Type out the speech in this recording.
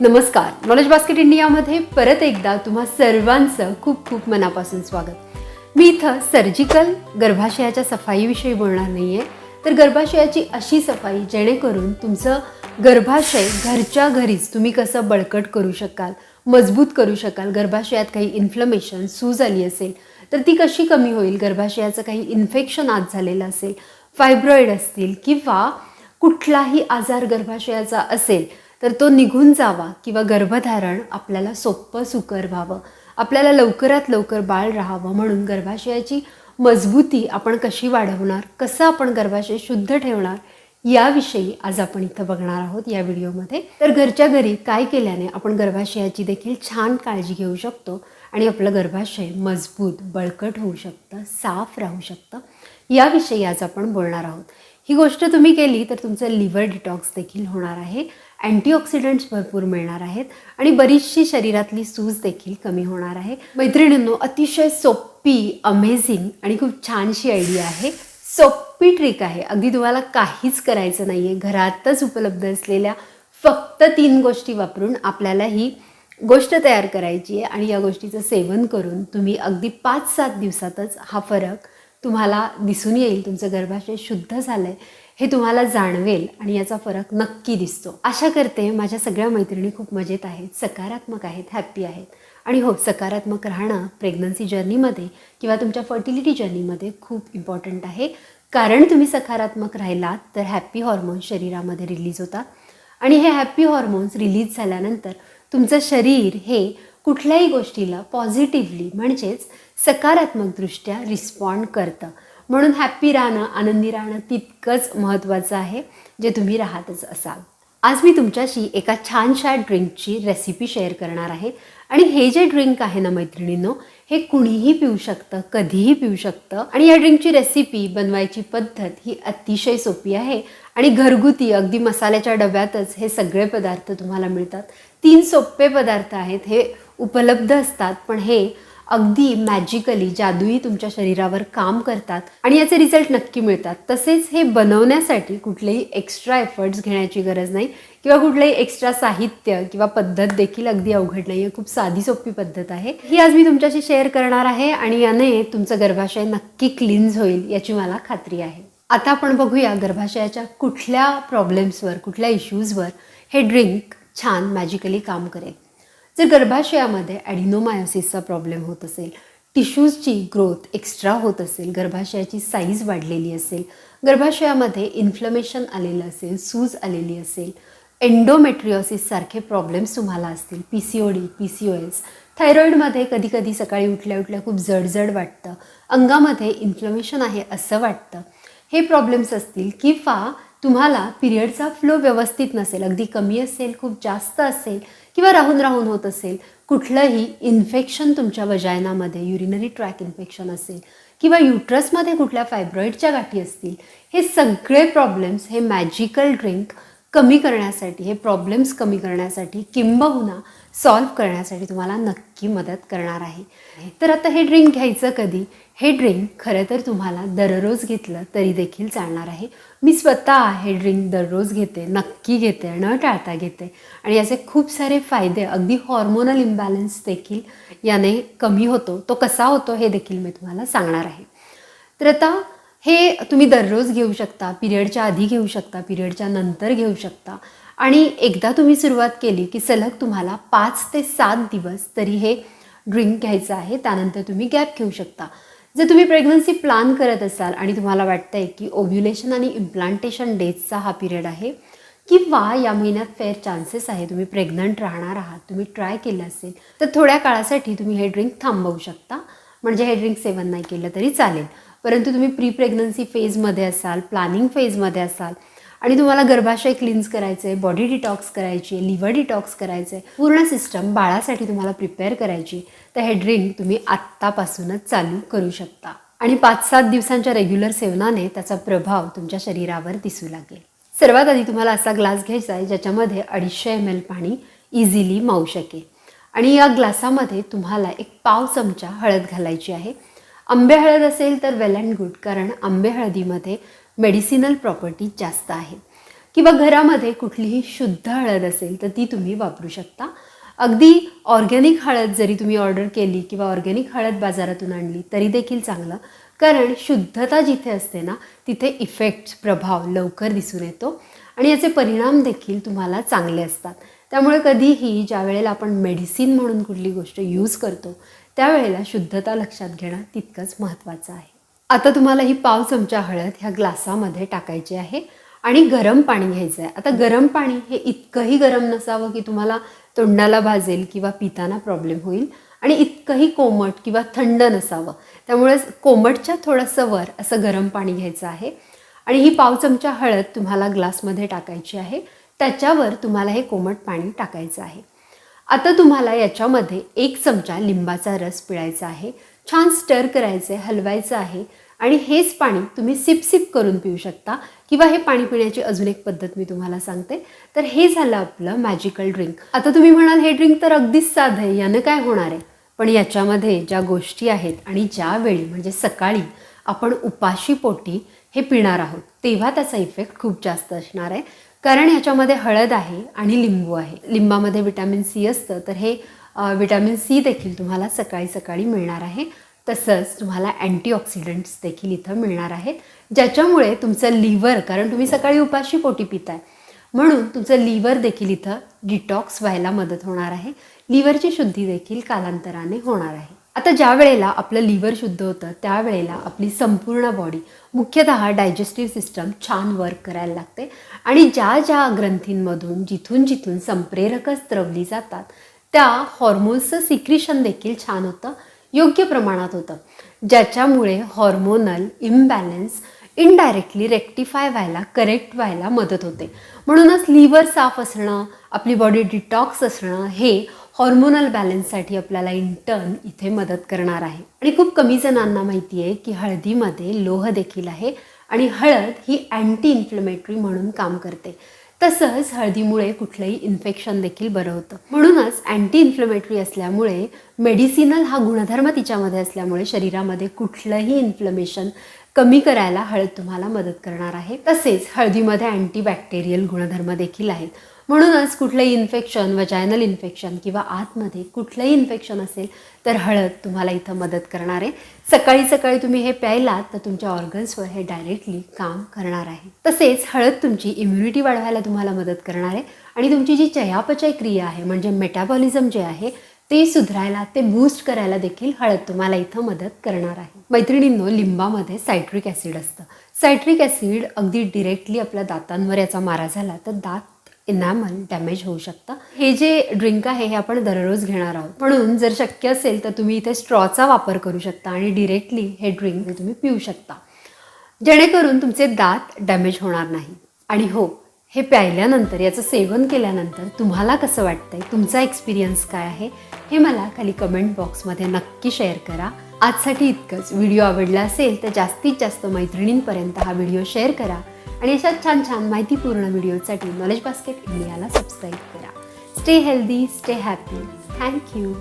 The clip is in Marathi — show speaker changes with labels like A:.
A: नमस्कार. नॉलेज बास्केट इंडियामध्ये परत एकदा तुम्हा सर्वांचं खूप खूप मनापासून स्वागत. मी इथं सर्जिकल गर्भाशयाच्या सफाईविषयी बोलणार नाही आहे तर गर्भाशयाची अशी सफाई जेणेकरून तुमचं गर्भाशय घरच्या घरीच तुम्ही कसं बळकट करू शकाल मजबूत करू शकाल गर्भाशयात काही इन्फ्लमेशन सूज आली असेल तर ती कशी कमी होईल गर्भाशयाचं काही इन्फेक्शन आज झालेलं असेल फायब्रॉईड असतील किंवा कुठलाही आजार गर्भाशयाचा असेल तर तो निघून जावा किंवा गर्भधारण आपल्याला सोपं सुकर व्हावं. आपल्याला लवकरात लवकर बाळ राहावं म्हणून गर्भाशयाची मजबूती आपण कशी वाढवणार कसं आपण गर्भाशय शुद्ध ठेवणार याविषयी आज आपण इथं बघणार आहोत या व्हिडिओमध्ये. तर घरच्या घरी काय केल्याने आपण गर्भाशयाची देखील छान काळजी घेऊ शकतो आणि आपलं गर्भाशय मजबूत बळकट होऊ शकतं साफ राहू शकतं याविषयी आज आपण बोलणार आहोत. ही गोष्ट तुम्ही केली तर तुमचं लिव्हर डिटॉक्स देखील होणार आहे. अँटीऑक्सिडंट्स भरपूर मिळणार आहेत आणि बरीचशी शरीरातली सूज देखील कमी होणार आहे. मैत्रिणींनो अतिशय सोपी अमेझिंग आणि खूप छानशी आयडिया आहे. सोपी ट्रिक आहे. अगदी तुम्हाला काहीच करायचं नाही आहे घरातच उपलब्ध असलेल्या फक्त तीन गोष्टी वापरून आपल्याला ही गोष्ट तयार करायची आहे आणि या गोष्टीचं सेवन करून तुम्ही अगदी पाच सात दिवसातच हा फरक तुम्हाला दिसून येईल तुमचं गर्भाशय शुद्ध झालं आहे हे तुम्हाला जाणवेल आणि याचा फरक नक्की दिसतो. आशा करते माझ्या सगळ्या मैत्रिणी खूप मजेत आहेत सकारात्मक आहेत हॅप्पी आहेत. आणि हो सकारात्मक राहणं प्रेग्नन्सी जर्नीमध्ये किंवा तुमच्या फर्टिलिटी जर्नीमध्ये खूप इम्पॉर्टंट आहे. कारण तुम्ही सकारात्मक राहिलात तर हॅप्पी हॉर्मोन्स शरीरामध्ये रिलीज होतात. आणि हे हॅप्पी हॉर्मोन्स रिलीज झाल्यानंतर तुमचं शरीर हे कुठल्याही गोष्टीला पॉझिटिव्हली म्हणजेच सकारात्मकदृष्ट्या रिस्पॉन्ड करतं. म्हणून हॅप्पी राहणं आनंदी राहणं तितकंच महत्त्वाचं आहे जे तुम्ही राहतच असाल. आज मी तुमच्याशी एका छानशा ड्रिंकची रेसिपी शेअर करणार आहे. आणि हे जे ड्रिंक आहे ना मैत्रिणींनो हे कुणीही पिऊ शकतं कधीही पिऊ शकतं. आणि या ड्रिंकची रेसिपी बनवायची पद्धत ही अतिशय सोपी आहे. आणि घरगुती अगदी मसाल्याच्या डब्यातच हे सगळे पदार्थ तुम्हाला मिळतात. तीन सोपे पदार्थ आहेत हे उपलब्ध असतात. पण हे अगदी मॅजिकली जादूई तुमच्या शरीरावर काम करतात आणि याचे रिझल्ट नक्की मिळतात. तसेच हे बनवण्यासाठी कुठलेही एक्स्ट्रा एफर्ट्स घेण्याची गरज नाही किंवा कुठलंही एक्स्ट्रा साहित्य किंवा पद्धत देखील अगदी अवघड नाही आहे खूप साधी सोपी पद्धत आहे. ही आज मी तुमच्याशी शेअर करणार आहे आणि याने तुमचं गर्भाशय नक्की क्लिन्ज होईल याची मला खात्री आहे. आता आपण बघूया गर्भाशयाच्या कुठल्या प्रॉब्लेम्सवर कुठल्या इश्यूजवर हे ड्रिंक छान मॅजिकली काम करेल. जर गर्भाशयामध्ये ॲडिनोमायोसिसचा प्रॉब्लेम होत असेल टिश्यूजची ग्रोथ एक्स्ट्रा होत असेल गर्भाशयाची साईज वाढलेली असेल गर्भाशयामध्ये इन्फ्लमेशन आलेलं असेल सूज आलेली असेल एन्डोमेट्रिओसिससारखे प्रॉब्लेम्स तुम्हाला असतील P C O D P C O S थायरॉईडमध्ये कधी कधी सकाळी उठल्या उठल्या खूप जडजड वाटतं अंगामध्ये इन्फ्लमेशन आहे असं वाटतं हे प्रॉब्लेम्स असतील किंवा तुम्हाला पिरियडचा फ्लो व्यवस्थित नसेल अगदी कमी असेल खूप जास्त असेल किंवा राहून राहून होत असेल कुठलंही इन्फेक्शन तुमच्या वजायनामध्ये युरिनरी ट्रॅक इन्फेक्शन असेल किंवा युट्रसमध्ये कुठल्या फायब्रॉईडच्या गाठी असतील हे सगळे प्रॉब्लेम्स हे मॅजिकल ड्रिंक कमी करण्यासाठी हे प्रॉब्लेम्स कमी करण्यासाठी किंबहुना सॉल्व करण्यासाठी तुम्हाला नक्की मदत करणार आहे. तर आता हे ड्रिंक घ्यायचं कधी? हे ड्रिंक खरं तर तुम्हाला दररोज घेतलं तरी देखील चालणार आहे. मी स्वतः हे ड्रिंक दररोज घेते नक्की घेते न टाळता घेते. आणि याचे खूप सारे फायदे अगदी हॉर्मोनल इम्बॅलन्स देखील याने कमी होतो. तो कसा होतो हे देखील मी तुम्हाला सांगणार आहे. तर आता हे तुम्ही दररोज घेऊ शकता पिरियडच्या आधी घेऊ शकता पिरियडच्या नंतर घेऊ शकता. आणि एकदा तुम्ही सुरुवात केली की सलग तुम्हाला पाच ते सात दिवस तरी हे ड्रिंक घ्यायचं आहे. त्यानंतर तुम्ही गॅप घेऊ शकता. जर तुम्ही प्रेग्नन्सी प्लॅन करत असाल आणि तुम्हाला वाटतं आहे की ओव्ह्युलेशन आणि इम्प्लांटेशन डेजचा हा पिरियड आहे किंवा या महिन्यात फेअर चान्सेस आहे तुम्ही प्रेग्नंट राहणार आहात तुम्ही ट्राय केलं असेल तर थोड्या काळासाठी तुम्ही हे ड्रिंक थांबवू शकता. म्हणजे हे ड्रिंक सेवन नाही केलं तरी चालेल. परंतु तुम्ही प्री प्रेग्नन्सी फेजमध्ये असाल प्लॅनिंग फेजमध्ये असाल आणि तुम्हाला गर्भाशय क्लिन्स करायचं आहे बॉडी डिटॉक्स करायची आहे लिव्हर डिटॉक्स करायचं आहे पूर्ण सिस्टम बाळासाठी तुम्हाला प्रिपेअर करायची. तर हे ड्रिंक तुम्ही आत्तापासूनच चालू करू शकता. आणि पाच सात दिवसांच्या रेग्युलर सेवनाने त्याचा प्रभाव तुमच्या शरीरावर दिसू लागेल. सर्वात आधी तुम्हाला असा ग्लास घ्यायचा आहे ज्याच्यामध्ये अडीचशे एम एल पाणी इझिली मावू शकेल. आणि या ग्लासामध्ये तुम्हाला एक पाव चमचा हळद घालायची आहे. आंबे हळद असेल तर वेल अँड गुड कारण आंबे हळदीमध्ये मेडिसिनल प्रॉपर्टी जास्त आहे. किंवा घरामध्ये कुठलीही शुद्ध हळद असेल तर ती तुम्ही वापरू शकता. अगदी ऑर्गॅनिक हळद जरी तुम्ही ऑर्डर केली किंवा ऑर्गॅनिक हळद बाजारातून आणली तरी देखील चांगलं. कारण शुद्धता जिथे असते ना तिथे इफेक्ट प्रभाव लवकर दिसून येतो. आणि याचे परिणाम देखील तुम्हाला चांगले असतात. त्यामुळे कधीही ज्या वेळेला आपण मेडिसिन म्हणून कुठली गोष्ट यूज करतो त्यावेळेला शुद्धता लक्षात घेणं तितकंच महत्त्वाचं आहे. आता तुम्हाला ही पाव चमचा हळद ह्या ग्लासामध्ये टाकायची आहे आणि गरम पाणी घ्यायचं आहे. आता गरम पाणी हे इतकंही गरम नसावं की तुम्हाला तोंडाला भाजेल किंवा पिताना प्रॉब्लेम होईल. आणि इतकंही कोमट किंवा थंड नसावं. त्यामुळे कोमटच्या थोडंसं वर असं गरम पाणी घ्यायचं आहे. आणि ही पाव चमचा हळद तुम्हाला ग्लासमध्ये टाकायची आहे. त्याच्यावर तुम्हाला हे कोमट पाणी टाकायचं आहे. आता तुम्हाला याच्यामध्ये एक चमचा लिंबाचा रस पिळायचा आहे. छान स्टर करायचं आहे हलवायचं आहे. आणि हेच पाणी तुम्ही सिपसिप करून पिऊ शकता. किंवा हे पाणी पिण्याची अजून एक पद्धत मी तुम्हाला सांगते. तर हे झालं आपलं मॅजिकल ड्रिंक आता तुम्ही म्हणाल हे ड्रिंक तर अगदीच साधं आहे. यानं काय होणार आहे? पण याच्यामध्ये ज्या गोष्टी आहेत आणि ज्यावेळी म्हणजे सकाळी आपण उपाशी पोटी हे पिणार आहोत तेव्हा त्याचा इफेक्ट खूप जास्त असणार आहे. कारण ह्याच्यामध्ये हळद आहे आणि लिंबू आहे. लिंबामध्ये विटॅमिन सी असतं. तर हे विटॅमिन सी देखील तुम्हाला सकाळी सकाळी मिळणार आहे. तसंच तुम्हाला अँटीऑक्सिडंट्स देखील इथं मिळणार आहेत ज्याच्यामुळे तुमचं लिव्हर कारण तुम्ही सकाळी उपाशी पोटी पिताय म्हणून तुमचं लिव्हर देखील इथं डिटॉक्स व्हायला मदत होणार आहे. लिव्हरची शुद्धी देखील कालांतराने होणार आहे. आता ज्या वेळेला आपलं लिव्हर शुद्ध होतं त्यावेळेला आपली संपूर्ण बॉडी मुख्यतः डायजेस्टिव्ह सिस्टम छान वर्क करायला लागते. आणि ज्या ज्या ग्रंथींमधून जिथून जिथून संप्रेरकं स्त्रवली जातात त्या हॉर्मोन्सचं सिक्रिशन देखील छान होतं. योग्य प्रमाणात होतं. ज्याच्यामुळे हॉर्मोनल इम्बॅलन्स इनडायरेक्टली रेक्टिफाय व्हायला करेक्ट व्हायला मदत होते. म्हणूनच लिव्हर साफ असणं आपली बॉडी डिटॉक्स असणं हे हॉर्मोनल बॅलन्ससाठी आपल्याला इंटर्न इथे मदत करणार आहे. आणि खूप कमी जणांना माहिती आहे की हळदीमध्ये लोह देखील आहे आणि हळद ही अँटी इन्फ्लेमेटरी म्हणून काम करते. तसंच हळदीमुळे कुठलंही इन्फेक्शन देखील बरं होतं. म्हणूनच अँटी इन्फ्लमेटरी असल्यामुळे मेडिसिनल हा गुणधर्म तिच्यामध्ये असल्यामुळे शरीरामध्ये कुठलंही इन्फ्लमेशन कमी करायला हळद तुम्हाला मदत करणार आहे. तसेच हळदीमध्ये अँटीबॅक्टेरियल गुणधर्म देखील आहेत. म्हणूनच कुठलंही इन्फेक्शन वजायनल इन्फेक्शन किंवा आतमध्ये कुठलंही इन्फेक्शन असेल तर हळद तुम्हाला इथं मदत करणार आहे. सकाळी सकाळी तुम्ही हे प्यायलात तर तुमच्या ऑर्गन्सवर हे डायरेक्टली काम करणार आहे. तसेच हळद तुमची इम्युनिटी वाढवायला तुम्हाला मदत करणार आहे. आणि तुमची जी चयापचय क्रिया आहे म्हणजे मेटाबॉलिझम जे आहे ते सुधारायला ते बूस्ट करायला देखील हळद तुम्हाला इथं मदत करणार आहे. मैत्रिणींनो लिंबामध्ये सायट्रिक ॲसिड असतं. सायट्रिक ॲसिड अगदी डिरेक्टली आपल्या दातांवर याचा मारा झाला तर दात इनॅमल डॅमेज होऊ शकतं. हे जे ड्रिंक आहे हे आपण दररोज घेणार आहोत. म्हणून जर शक्य असेल तर तुम्ही इथे स्ट्रॉचा वापर करू शकता आणि डिरेक्टली हे ड्रिंक तुम्ही पिऊ शकता. जेणेकरून तुमचे दात डॅमेज होणार नाही. आणि हो हे प्यायल्यानंतर याचं सेवन केल्यानंतर तुम्हाला कसं वाटतंय? तुमचा एक्सपिरियन्स काय आहे? हे मला खाली कमेंट बॉक्समध्ये नक्की शेअर करा. आजसाठी इतकंच. व्हिडिओ आवडला असेल तर जास्तीत जास्त मैत्रिणींपर्यंत हा व्हिडिओ शेअर करा. आणि अशा छान छान माहितीपूर्ण व्हिडिओसाठी नॉलेज बास्केट इंडियाला सबस्क्राईब करा. Stay healthy stay happy thank you